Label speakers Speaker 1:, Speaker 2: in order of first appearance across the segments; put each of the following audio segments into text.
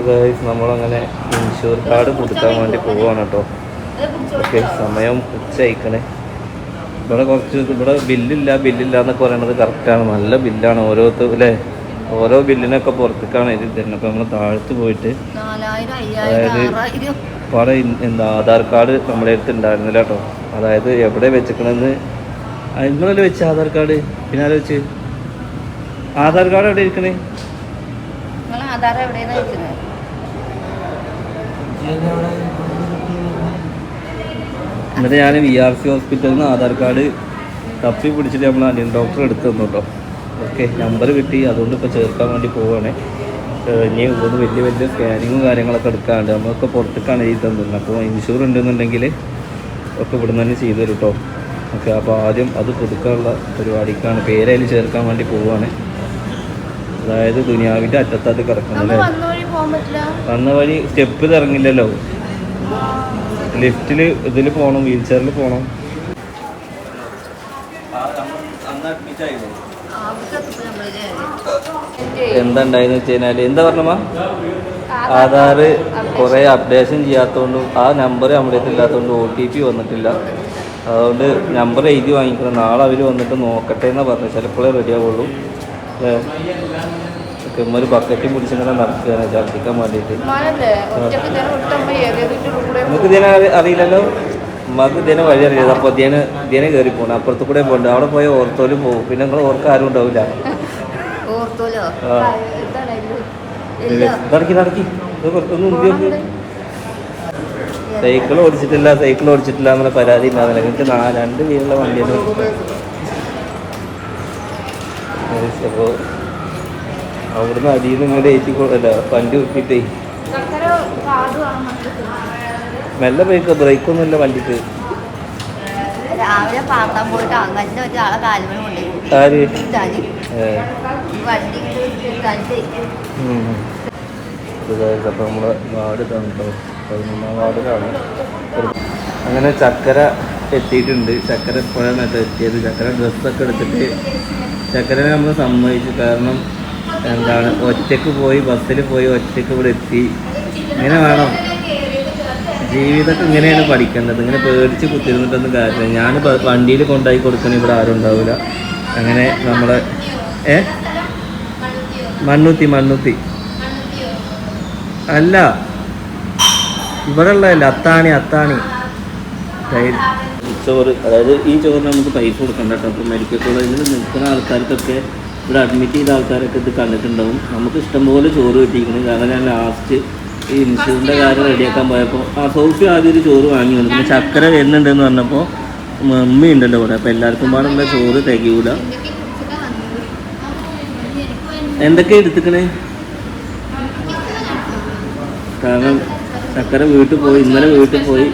Speaker 1: നമ്മളങ്ങനെ insure card കൊടുക്കാൻ വേണ്ടി പോവാണ് കേട്ടോ. ഓക്കെ സമയം ഉച്ചയക്കണേ ഇവിടെ കുറച്ച് ഇവിടെ ബില്ലില്ല ബില്ലില്ല എന്നൊക്കെ പറയണത് കറക്റ്റാണ് നല്ല ബില്ലാണ് ഓരോരുത്തർ അല്ലേ? ഓരോ ബില്ലിനൊക്കെ പുറത്തേക്കാണ് എഴുതി തരുന്നത്. അപ്പോൾ നമ്മൾ താഴ്ത്തു പോയിട്ട് അതായത് പല എന്താ ആധാർ കാർഡ് നമ്മുടെ അടുത്ത് ഉണ്ടായിരുന്നില്ല കേട്ടോ. അതായത് എവിടെ വെച്ചിക്കണമെന്ന് ഇന്നലെ വെച്ച ആധാർ കാർഡ്? പിന്നെ ആരോ വെച്ച്? ആധാർ കാർഡ് എവിടെ ഇരിക്കണേ?
Speaker 2: ആധാരം എവിടെയാണ് വെക്കുന്നത്
Speaker 1: എന്നിട്ട് ഞാൻ വി ആർ സി ഹോസ്പിറ്റലിൽ നിന്ന് ആധാർ കാർഡ് തപ്പി പിടിച്ചിട്ട് നമ്മൾ അനിയൻ ഡോക്ടർ എടുത്ത് തന്നു കേട്ടോ ഓക്കെ നമ്പർ കിട്ടി. അതുകൊണ്ട് ഇപ്പോൾ ചേർക്കാൻ വേണ്ടി പോവുകയാണ് ഇനി ഇവിടുന്ന് വലിയ വലിയ സ്കാനിങ്ങും കാര്യങ്ങളൊക്കെ എടുക്കാണ്ട് നമ്മളൊക്കെ പുറത്തേക്കാണ് എഴുതി തന്നിരുന്നത് അപ്പോൾ ഇൻഷുർ ഉണ്ടെന്നുണ്ടെങ്കിൽ ഒക്കെ ഇവിടുന്ന് തന്നെ ചെയ്തു തരും കേട്ടോ ഓക്കെ അപ്പോൾ ആദ്യം അത് പുതുക്കാനുള്ള പരിപാടിക്കാണ്. പേരതിൽ ചേർക്കാൻ വേണ്ടി പോവുകയാണ് അതായത് ദുനിയാവിന്റെ അറ്റത്തത് കിടക്കുന്നത്
Speaker 2: വന്ന വഴി
Speaker 1: സ്റ്റെപ്പ് ഇറങ്ങില്ലല്ലോ ലിഫ്റ്റിൽ ഇതിൽ പോകണം വീൽ ചെയറിൽ പോകണം എന്താ വെച്ച് കഴിഞ്ഞാൽ എന്താ പറഞ്ഞമ്മ ആധാർ കുറേ അപ്ഡേഷൻ ചെയ്യാത്തതുകൊണ്ടും ആ നമ്പർ നമ്മുടെ ഇല്ലാത്തതുകൊണ്ട് ഒ ടി പി വന്നിട്ടില്ല. അതുകൊണ്ട് നമ്പർ എഴുതി വാങ്ങിക്കണം. നാളെ അവർ വന്നിട്ട് നോക്കട്ടെ എന്നാണ് പറഞ്ഞത് ചിലപ്പോഴേ റെഡി ഒരു ബക്കറ്റും പിടിച്ചിങ്ങനെ നടക്കുകയാണ്. ഛർദ്ദിക്കാൻ വേണ്ടിയിട്ട്. നമുക്ക് ഇതിനെ അറിയില്ലല്ലോ. നമുക്ക് ഇതിനെ വഴി അറിയാം അപ്പോൾ ഇതിനെ ഇതിനെ കയറി പോകണം അപ്പുറത്ത് കൂടെ പോകണ്ട അവിടെ പോയ ഓർത്തോലും പോകും. പിന്നെ നിങ്ങൾ ഓർക്ക് ആരും ഉണ്ടാവില്ല. നടക്കി നടക്കി. ഉന്തി സൈക്കിൾ ഓടിച്ചിട്ടില്ല സൈക്കിൾ ഓടിച്ചിട്ടില്ല എന്നുള്ള പരാതി ഉണ്ടാവില്ല നിങ്ങൾക്ക് നാ രണ്ട് വീലുള്ള വണ്ടിയാണ് അപ്പോൾ അവിടുന്ന് അടിയിൽ നിന്ന് ഇങ്ങനെ ഏറ്റി അല്ല വണ്ടി
Speaker 2: ഒക്കിട്ടേ
Speaker 1: മെല്ലെ ബ്രേക്ക് ബ്രേക്കൊന്നുമില്ല വണ്ടിക്ക്.
Speaker 2: രാവിലെ പാർത്താൻ പോയിട്ട് കാലുമണി കൊണ്ടുപോയി.
Speaker 1: നമ്മുടെ വാർഡ് തന്നിട്ടോ പതിനൊന്നാം വാർഡിലാണ്. അങ്ങനെ ചക്കര എത്തിയിട്ടുണ്ട്. ചക്കര എപ്പോഴാണ് എത്തിയത്? ചക്കര ഡ്രസ്സൊക്കെ എടുത്തിട്ട് ചക്കരനെ നമ്മൾ സമ്മതിച്ചു. കാരണം എന്താണ്? ഒറ്റയ്ക്ക് പോയി ബസ്സിൽ പോയി ഒറ്റയ്ക്ക് ഇവിടെ എത്തി. ഇങ്ങനെ വേണം? ജീവിതമൊക്കെ ഇങ്ങനെയാണ് പഠിക്കേണ്ടത്. ഇങ്ങനെ പേടിച്ച് കുത്തിരുന്നിട്ടൊന്നും കാര്യമില്ല. ഞാൻ വണ്ടിയിൽ കൊണ്ടായി കൊടുക്കണ ഇവിടെ ആരും ഉണ്ടാവില്ല. അങ്ങനെ നമ്മളെ ഏ? മണ്ണുത്തി മണ്ണുത്തി. അല്ല. ഇവിടെ ഉള്ളതല്ല അത്താണി. അത്താണി ചോറ് അതായത് ഈ ചോറിന് നമുക്ക് പൈസ കൊടുക്കണ്ട കേട്ടോ. മെഡിക്കൽ കോളേജിൽ നിൽക്കുന്ന ആൾക്കാർക്കൊക്കെ ഇവിടെ അഡ്മിറ്റ് ചെയ്ത ആൾക്കാരൊക്കെ ഇത് കണ്ടിട്ടുണ്ടാവും. നമുക്ക് ഇഷ്ടംപോലെ ചോറ് കിട്ടിയിരിക്കണം. കാരണം ഞാൻ ലാസ്റ്റ് ഈ ഇൻഷുറിന്റെ കാര്യം റെഡിയാക്കാൻ പോയപ്പോൾ ആ സോഫി ആദ്യം ഒരു ചോറ് വാങ്ങി വന്നു. പിന്നെ ചക്കര വരുന്നുണ്ടെന്ന് പറഞ്ഞപ്പോൾ മമ്മി ഉണ്ടല്ലോ കൂടെ അപ്പോൾ എല്ലാവർക്കും പാടുള്ള ചോറ് തികയൂല. എന്തൊക്കെയാണ് എടുത്തിക്കണേ? കാരണം ചക്കര വീട്ടിൽ പോയി ഇന്നലെ വീട്ടിൽ പോയി.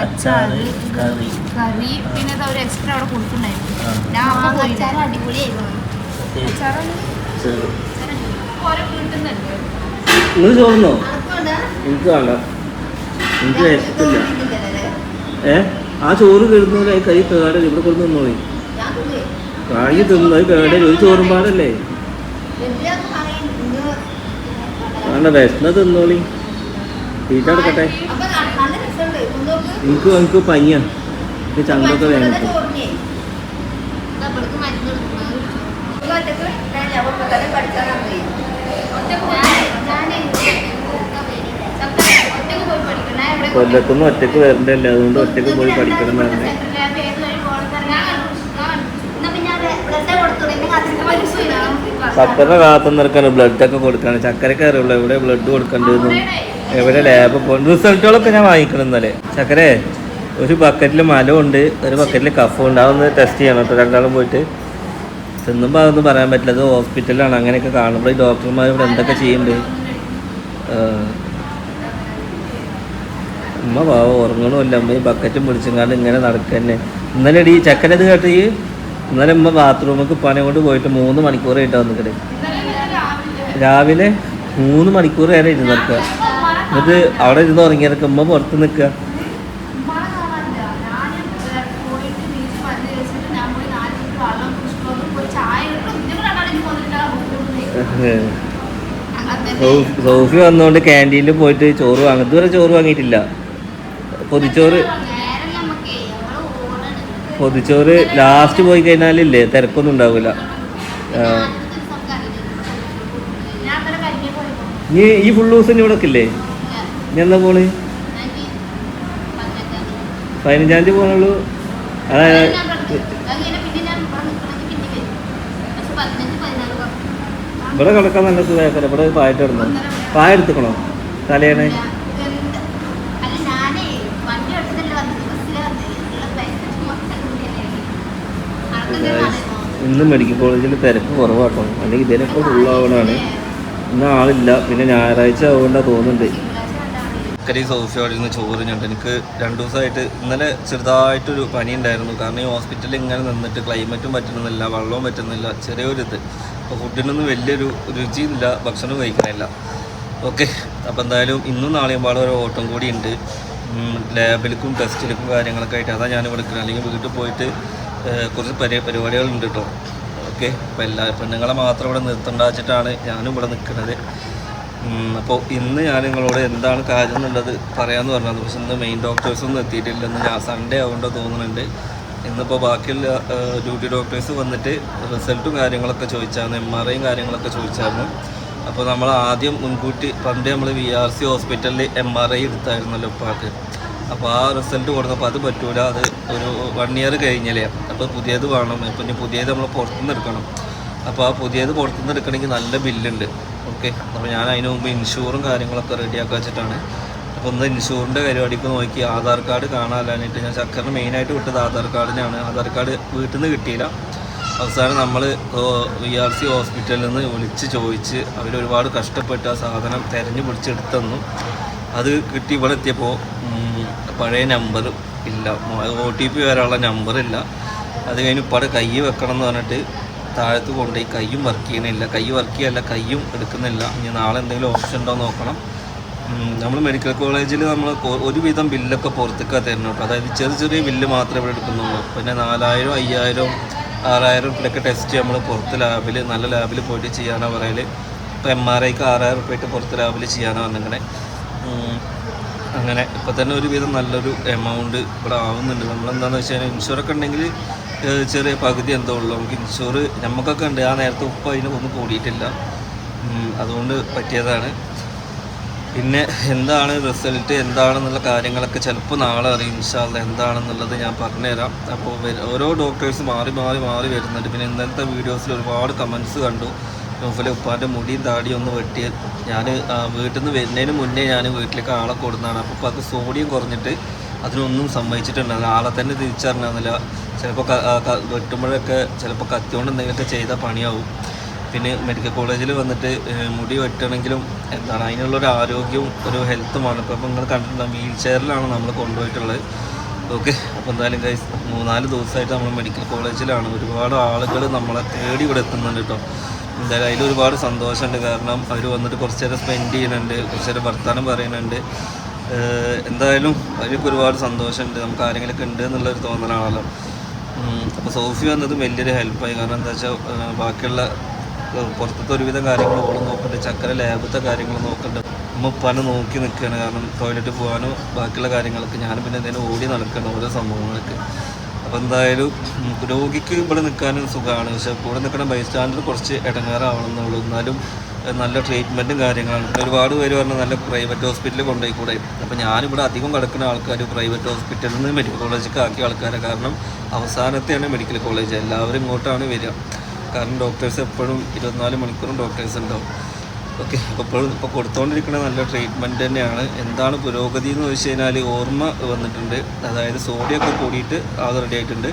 Speaker 2: അച്ചാറ്,
Speaker 1: കറി.
Speaker 2: കറി. പിന്നെ ഒരു എക്സ്ട്രാ അവിടെ
Speaker 1: കൊടുത്തിട്ടുണ്ടായിരുന്നു.
Speaker 2: ഞാൻ അപ്പൊ പോയി അടിപൊളിയായിരുന്നു.
Speaker 1: നിങ്ങൾ ചോറുന്നോ? എനിക്ക് വേണ്ട. എനിക്ക് വിശപ്പില്ല ഏ? ആ ചോറ് കിടന്നോലെ കൈ കേടൽ ഇവിടെ കൊണ്ട് നിന്നോളി കായി തിന്നു. അത് കേടൽ ഒരു ചോറും പാടല്ലേ? വേണ്ട വിഷ്ണ തിന്നോളി. തീറ്റ എടുക്കട്ടെ. എനിക്ക് എനിക്ക് പനിയാ. എനിക്ക് ചങ്കൊക്കെ വേണം കൊല്ലത്തുനിന്ന് ഒറ്റയ്ക്ക് വരണ്ടല്ലേ? അതുകൊണ്ട് ഒറ്റയ്ക്ക് പോയി പഠിക്കണം എന്ന് പറഞ്ഞേ. ചക്കര കാത്തു നിൽക്കാണ്. ബ്ലഡ് ഒക്കെ കൊടുക്കാണ് ചക്കരക്കാരുള്ള ഇവിടെ ബ്ലഡ് കൊടുക്കേണ്ടതെന്നും. എവിടെ ലാബ് പോകും റിസൾട്ടുകളൊക്കെ ഞാൻ വാങ്ങിക്കണം ഇന്നലെ. ചക്കരേ ഒരു ബക്കറ്റിൽ മലമുണ്ട് ഒരു ബക്കറ്റിൽ കഫും കഫുണ്ട് അതൊന്ന് ടെസ്റ്റ് ചെയ്യണം കേട്ടോ രണ്ടാളും പോയിട്ട്. തിന്നുമ്പോൾ അതൊന്നും പറയാൻ പറ്റില്ല. അത് ഹോസ്പിറ്റലിലാണ് അങ്ങനെയൊക്കെ കാണുമ്പോൾ ഈ ഡോക്ടർമാർ ഇവിടെ എന്തൊക്കെ ചെയ്യുന്നുണ്ട്? അമ്മ പാവ ഉറങ്ങണമില്ല. അമ്മ ഈ ബക്കറ്റും പിടിച്ചങ്ങാണ്ട് ഇങ്ങനെ നടക്കന്നെ. ഇന്നലെ ഈ ചക്കനത് കേട്ട് ഈ ഇന്നലെ അമ്മ ബാത്റൂമിലേക്ക് പണി കൊണ്ട് പോയിട്ട് മൂന്ന് മണിക്കൂർ ആയിട്ടാ വന്നിക്കണേ. രാവിലെ മൂന്ന് മണിക്കൂർ വരെ ഇരുന്ന് നിൽക്കുക എന്നിട്ട് അവിടെ ഇരുന്ന് ഉറങ്ങിയതൊക്കെ ഉമ്മ പുറത്ത് നിൽക്കുക. സോഫി വന്നോണ്ട് ക്യാന്റീനിൽ പോയിട്ട് ചോറ് വാങ്ങും ഇതുവരെ ചോറ് വാങ്ങിയിട്ടില്ല. പൊതിച്ചോറ് പൊതിച്ചോറ് ലാസ്റ്റ് പോയി കഴിഞ്ഞാലില്ലേ തിരക്കൊന്നും ഉണ്ടാവില്ല നീ ഈ ഫുൾ ദിവസം ഇവിടെ ഒക്കെ ഇല്ലേ? നീ എന്താ പോളി പതിനഞ്ചാം തീയതി പോകണുള്ളൂ അതായത് ഇവിടെ കിടക്കാൻ നല്ല സുഖമാക്കല ഇവിടെ പായട്ട് കിടന്നു? പായ എടുത്തുക്കണോ? തലേനെ ഇന്ന് മെഡിക്കൽ കോളേജിൽ തിരക്ക് കുറവാട്ടോ. അല്ലെങ്കിൽ ഇതിനൊക്കെ ഫുള്ളാവണാണ് ഇന്ന് ആളില്ല. പിന്നെ ഞായറാഴ്ച ആവുകൊണ്ടാണ് തോന്നുന്നുണ്ട്. കരി നിന്ന് ചോറ് ചോറിഞ്ഞിട്ട് എനിക്ക് രണ്ട് ദിവസമായിട്ട് ഇന്നലെ ചെറുതായിട്ടൊരു പനി ഉണ്ടായിരുന്നു കാരണം ഈ ഹോസ്പിറ്റലിൽ ഇങ്ങനെ നിന്നിട്ട് ക്ലൈമറ്റും പറ്റുന്നില്ല വെള്ളവും പറ്റുന്നില്ല ചെറിയൊരു ഇത് അപ്പോൾ ഫുഡിനൊന്നും വലിയൊരു രുചിയില്ല ഭക്ഷണം കഴിക്കണില്ല. ഓക്കെ അപ്പോൾ എന്തായാലും ഇന്നും നാളെയും പാടെ ഒരു ഓട്ടം കൂടി ഉണ്ട്. ലാബിലേക്കും ടെസ്റ്റിലേക്കും കാര്യങ്ങളൊക്കെ ആയിട്ട് അതാണ് ഞാൻ എടുക്കുന്നത് അല്ലെങ്കിൽ വീട്ടിൽ പോയിട്ട് കുറച്ച് പരി പരിപാടികളുണ്ട് കേട്ടോ ഓക്കെ അപ്പോൾ എല്ലാ പെണ്ണുങ്ങളെ മാത്രം ഇവിടെ നിർത്തണ്ട വെച്ചിട്ടാണ് ഞാനും ഇവിടെ നിൽക്കുന്നത് അപ്പോൾ ഇന്ന് ഞാൻ നിങ്ങളോട് എന്താണ് കാര്യം എന്നുള്ളത് പറയാമെന്ന് പറഞ്ഞത്. പക്ഷെ ഇന്ന് മെയിൻ ഡോക്ടേഴ്സൊന്നും എത്തിയിട്ടില്ലെന്ന് ഞാൻ സൺഡേ ആവേണ്ട തോന്നുന്നുണ്ട്. ഇന്നിപ്പോൾ ബാക്കിയുള്ള ഡ്യൂട്ടി ഡോക്ടേഴ്സ് വന്നിട്ട് റിസൾട്ടും കാര്യങ്ങളൊക്കെ ചോദിച്ചായിരുന്നു എം ആർ ഐയും കാര്യങ്ങളൊക്കെ ചോദിച്ചായിരുന്നു അപ്പോൾ നമ്മൾ ആദ്യം മുൻകൂട്ടി പണ്ട് നമ്മൾ വി ആർ സി ഹോസ്പിറ്റലിൽ എം ആർ ഐ എടുത്തായിരുന്നല്ലോ ഉപ്പാക്ക്. അപ്പോൾ ആ റിസൾട്ട് കൊടുത്തപ്പോൾ അത് പറ്റൂല. അത് ഒരു വൺ ഇയർ കഴിഞ്ഞല്ലേ. അപ്പോൾ പുതിയത് വേണം. ഇപ്പം ഇനി പുതിയത് നമ്മൾ പുറത്തുനിന്ന് എടുക്കണം. അപ്പോൾ ആ പുതിയത് പുറത്തുനിന്ന് എടുക്കണമെങ്കിൽ നല്ല ബില്ലുണ്ട് ഓക്കെ. അപ്പോൾ ഞാൻ അതിന് മുമ്പ് ഇൻഷൂറും കാര്യങ്ങളൊക്കെ റെഡിയാക്കി വെച്ചിട്ടാണ്. അപ്പോൾ ഒന്ന് ഇൻഷൂറിന്റെ പരിപാടിക്ക് നോക്കി. ആധാർ കാർഡ് കാണാനായിട്ട് ഞാൻ ചക്കറിന് മെയിനായിട്ട് വിട്ടത് ആധാർ കാർഡിനാണ് ആധാർ കാർഡ് വീട്ടിൽ നിന്ന് കിട്ടിയില്ല. അവസാനം നമ്മൾ വി ആർ സി ഹോസ്പിറ്റലിൽ നിന്ന് വിളിച്ച് ചോദിച്ച് അവർ ഒരുപാട് കഷ്ടപ്പെട്ട് ആ സാധനം തിരഞ്ഞു പിടിച്ചെടുത്തു അത് കിട്ടി ഇവിടെ എത്തിയപ്പോൾ പഴയ നമ്പർ ഇല്ല. ഒ ടി പി വരാനുള്ള നമ്പറില്ല അത് കഴിഞ്ഞ് ഇപ്പോൾ കൈ വെക്കണം എന്ന് പറഞ്ഞിട്ട് താഴത്ത് കൊണ്ടുപോയി കൈയും വർക്ക് ചെയ്യണില്ല. കൈ വർക്ക് ചെയ്യല്ല കൈയും എടുക്കുന്നില്ല. ഇനി നാളെ എന്തെങ്കിലും ഓപ്ഷൻ ഉണ്ടോ നോക്കണം. നമ്മൾ മെഡിക്കൽ കോളേജിൽ നമ്മൾ ഒരുവിധം ബില്ലൊക്കെ പുറത്തേക്കാണ് തരുന്നു കേട്ടോ അതായത് ചെറിയ ചെറിയ ബില്ല് മാത്രമേ ഇവിടെ എടുക്കുന്നുള്ളൂ. പിന്നെ നാലായിരം അയ്യായിരം ആറായിരം റുപ്യൊക്കെ ടെസ്റ്റ് നമ്മൾ പുറത്ത് ലാബിൽ നല്ല ലാബിൽ പോയിട്ട് ചെയ്യാനാണ് പറയൽ ഇപ്പോൾ എം ആർ ഐക്ക് ആറായിരം റുപ്യായിട്ട് പുറത്ത് ലാബിൽ ചെയ്യാനാണ് വന്നിങ്ങനെ അങ്ങനെ. ഇപ്പോൾ തന്നെ ഒരുവിധം നല്ലൊരു എമൗണ്ട് ഇവിടെ ആവുന്നുണ്ട്. നമ്മളെന്താണെന്ന് വെച്ച് കഴിഞ്ഞാൽ ഇൻഷുറൊക്കെ ഉണ്ടെങ്കിൽ ചെറിയ പകുതി എന്തോ ഉള്ളൂ. നമുക്ക് ഇൻഷുർ നമുക്കൊക്കെ ഉണ്ട്. ആ നേരത്തെ ഉപ്പ് അതിന് ഒന്നും കൂടിയിട്ടില്ല. അതുകൊണ്ട് പറ്റിയതാണ്. പിന്നെ എന്താണ് റിസൾട്ട്? എന്താണെന്നുള്ള കാര്യങ്ങളൊക്കെ ചിലപ്പോൾ നാളെ അറിയും. ഇൻഷാല്ല എന്താണെന്നുള്ളത് ഞാൻ പറഞ്ഞുതരാം. അപ്പോൾ ഓരോ ഡോക്ടേഴ്സ് മാറി മാറി മാറി വരുന്നുണ്ട്. പിന്നെ ഇന്നലത്തെ വീഡിയോസിൽ ഒരുപാട് കമൻസ് കണ്ടു. നോഫലെ ഉപ്പാന്റെ മുടിയും താടിയും ഒന്ന് വെട്ടി ഞാൻ വീട്ടിൽ നിന്ന് വരുന്നതിന് മുന്നേ ഞാൻ വീട്ടിലേക്ക് ആളെ കൊടുക്കുന്നതാണ് അപ്പോൾ അത് സോഡിയം കുറഞ്ഞിട്ട് അതിനൊന്നും സമ്മതിച്ചിട്ടുണ്ടായിരുന്നില്ല. ആളെ തന്നെ തിരിച്ചറിഞ്ഞില്ല ചിലപ്പോൾ വെട്ടുമ്പോഴൊക്കെ ചിലപ്പോൾ കത്തിയോണ്ട് എന്തെങ്കിലുമൊക്കെ ചെയ്താൽ പണിയാവും. പിന്നെ മെഡിക്കൽ കോളേജിൽ വന്നിട്ട് മുടി വെട്ടണമെങ്കിലും എന്താണ് അതിനുള്ളൊരു ആരോഗ്യവും ഒരു ഹെൽത്തുമാണ് ഇപ്പോൾ നിങ്ങൾ കണ്ടിട്ടുണ്ടാകും വീൽ ചെയറിലാണ് നമ്മൾ കൊണ്ടുപോയിട്ടുള്ളത്. ഓക്കെ. അപ്പോൾ എന്തായാലും കൈ മൂന്നാൽ ദിവസമായിട്ട് നമ്മൾ മെഡിക്കൽ കോളേജിലാണ്. ഒരുപാട് ആളുകൾ നമ്മളെ തേടി ഇവിടെ എത്തുന്നുണ്ട് കേട്ടോ എന്തായാലും അതിൽ ഒരുപാട് സന്തോഷമുണ്ട്. കാരണം അവർ വന്നിട്ട് കുറച്ച് നേരം സ്പെൻഡ് ചെയ്യുന്നുണ്ട്. കുറച്ച് നേരം വർത്തമാനം പറയുന്നുണ്ട്. എന്തായാലും അവർക്ക് ഒരുപാട് സന്തോഷമുണ്ട്. നമുക്ക് ആരെങ്കിലുമൊക്കെ ഉണ്ട് എന്നുള്ളൊരു തോന്നലാണല്ലോ. അപ്പോൾ സോഫി വന്നത് വലിയൊരു ഹെൽപ്പായി കാരണം എന്താ വെച്ചാൽ ബാക്കിയുള്ള പുറത്തത്തെ ഒരുവിധം കാര്യങ്ങൾ ഓളം നോക്കണ്ട. ചക്കര ലാബത്തെ കാര്യങ്ങൾ നോക്കണ്ട. അമ്മ ഉപ്പാനെ നോക്കി നിൽക്കുകയാണ് കാരണം ടോയ്ലറ്റ് പോകാനോ ബാക്കിയുള്ള കാര്യങ്ങളൊക്കെ ഞാൻ പിന്നെ എന്തെങ്കിലും ഓടി നടക്കണം ഓരോ സംഭവങ്ങൾക്ക് അപ്പോൾ എന്തായാലും രോഗിക്ക് ഇവിടെ നിൽക്കാനും സുഖമാണ് പക്ഷെ കൂടെ നിൽക്കുന്ന ബൈസ്റ്റാൻഡർ കുറച്ച് ഇടങ്ങേറാവണമെന്നുള്ളൂ എന്നാലും ഏഹ്, നല്ല ട്രീറ്റ്മെന്റും കാര്യങ്ങളാണ് പിന്നെ ഒരുപാട് പേര് പറഞ്ഞാൽ നല്ല പ്രൈവറ്റ് ഹോസ്പിറ്റലിൽ കൊണ്ടുപോയി കൂടെ അപ്പോൾ ഞാനിവിടെ അധികം കിടക്കുന്ന ആൾക്കാർ പ്രൈവറ്റ് ഹോസ്പിറ്റലിൽ നിന്ന് മെഡിക്കൽ കോളേജിലേക്ക് ആക്കിയ ആൾക്കാരാണ് കാരണം അവസാനത്തെയാണ് മെഡിക്കൽ കോളേജ് എല്ലാവരും ഇങ്ങോട്ടാണ് വരിക. കാരണം ഡോക്ടേഴ്സ് എപ്പോഴും ഇരുപത്തിനാല് മണിക്കൂറും ഡോക്ടേഴ്സ് ഉണ്ടാവും. ഓക്കെ. അപ്പോഴും ഇപ്പോൾ കൊടുത്തുകൊണ്ടിരിക്കുന്ന നല്ല ട്രീറ്റ്മെന്റ് തന്നെയാണ്. എന്താണ് പുരോഗതി എന്ന് വെച്ച് കഴിഞ്ഞാൽ ഓർമ്മ വന്നിട്ടുണ്ട്. അതായത് സോഡിയൊക്കെ കൂടിയിട്ട് ആകെ റെഡി ആയിട്ടുണ്ട്.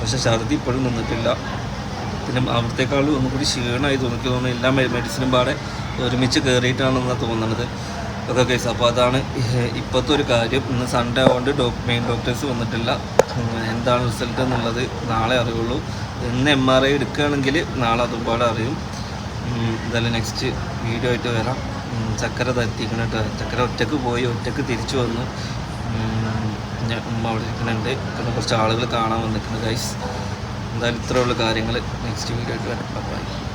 Speaker 1: പക്ഷെ ഛർദി ഇപ്പോഴും നിന്നിട്ടില്ല. പിന്നെ അവിടത്തേക്കാളും കൂടി ക്ഷീണമായി തോന്നി എനിക്ക് തോന്നുന്നു. എല്ലാ മെഡിസിനും പാടെ ഒരുമിച്ച് കയറിയിട്ടാണെന്നാണ് തോന്നുന്നത് ഓക്കെ കേസ് അപ്പോൾ അതാണ് ഇപ്പോഴത്തെ ഒരു കാര്യം. ഇന്ന് സൺഡേ ആയതുകൊണ്ട് ഡോ മെയിൻ ഡോക്ടേഴ്സ് വന്നിട്ടില്ല. എന്താണ് റിസൾട്ട് എന്നുള്ളത് നാളെ അറിയുള്ളൂ. ഇന്ന് എം ആർ ഐ എടുക്കുകയാണെങ്കിൽ നാളെ അതുപാട് അറിയും. എന്തായാലും നെക്സ്റ്റ് വീഡിയോ ആയിട്ട് വരാം. ചക്കര തത്തിക്കണം കേട്ടോ ചക്കര ഒറ്റയ്ക്ക് പോയി ഒറ്റയ്ക്ക് തിരിച്ചു വന്നു. ഞാൻ അവിടെ ഇരിക്കുന്നുണ്ട്. കുറച്ച് ആളുകൾ കാണാൻ വന്നിട്ടുണ്ട് ഗൈസ് എന്തായാലും ഇത്രയുള്ള കാര്യങ്ങൾ നെക്സ്റ്റ് വീഡിയോ ആയിട്ട് വരാം.